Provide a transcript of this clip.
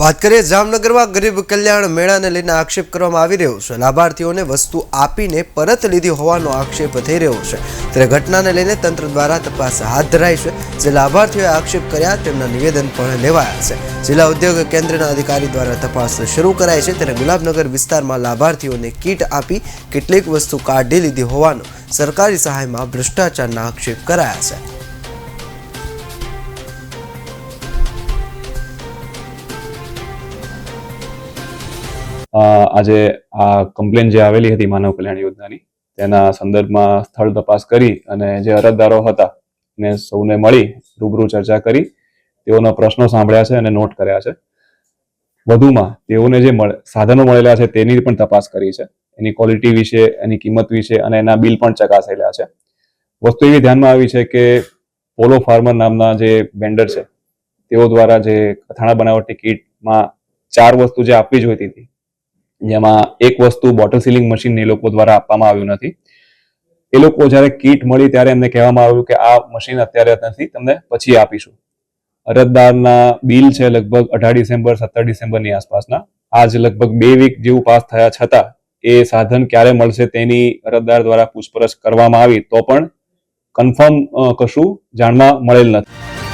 વાત કરીએ જામનગરમાં ગરીબ કલ્યાણ મેળાને લઈને આક્ષેપ કરવામાં આવી રહ્યો છે. લાભાર્થીઓને વસ્તુ આપીને પરત લીધી હોવાનો આક્ષેપ થઈ રહ્યો છે. ત્યારે ઘટનાને લઈને તંત્ર દ્વારા તપાસ હાથ ધરાઈ છે. જે લાભાર્થીઓએ આક્ષેપ કર્યા તેમના નિવેદન પણ લેવાયા છે. જિલ્લા ઉદ્યોગ કેન્દ્રના અધિકારી દ્વારા તપાસ શરૂ કરાઈ છે. ત્યારે ગુલાબનગર વિસ્તારમાં લાભાર્થીઓને કીટ આપી કેટલીક વસ્તુ કાઢી લીધી હોવાનો સરકારી સહાયમાં ભ્રષ્ટાચારના આક્ષેપ કરાયા છે. આજે આ કમ્પ્લેન જે આવેલી હતી માનવ કલ્યાણ યોજનાની, તેના સંદર્ભમાં સ્થળ તપાસ કરી અને જે અરજદારો હતા, ને સૌને મળી રૂબરૂ ચર્ચા કરી, તેઓના પ્રશ્નો સાંભળ્યા છે અને નોટ કર્યા છે. વધુમાં, તેઓને જે સાધનો મળેલા છે તેની પણ તપાસ કરી છે. એની ક્વોલિટી વિશે, એની કિંમત વિશે અને એના બિલ પણ ચકાસેલા છે. વસ્તુ એવી ધ્યાનમાં આવી છે કે પોલો ફાર્મર નામના જે વેન્ડર છે, તેઓ દ્વારા જે અથાણા બનાવટી કીટમાં ચાર વસ્તુ જે આપવી જોઈતી હતી જેમાં એક વસ્તુ બોટલ સીલિંગ મશીન એ લોકો દ્વારા આપવામાં આવ્યું નથી. એ લોકો જ્યારે કીટ મળી ત્યારે એમને કહેવામાં આવ્યું કે આ મશીન અત્યારે નથી, તમને પછી આપીશું. અરજદારના બિલ છે લગભગ અઢાર ડિસેમ્બર, સત્તર ડિસેમ્બરની આસપાસના. આજ લગભગ બે વીક જેવું પાસ થયા છતાં એ સાધન ક્યારે મળશે તેની અરજદાર દ્વારા પૂછપરછ કરવામાં આવી તો પણ કન્ફર્મ કશું જાણવા મળેલ નથી.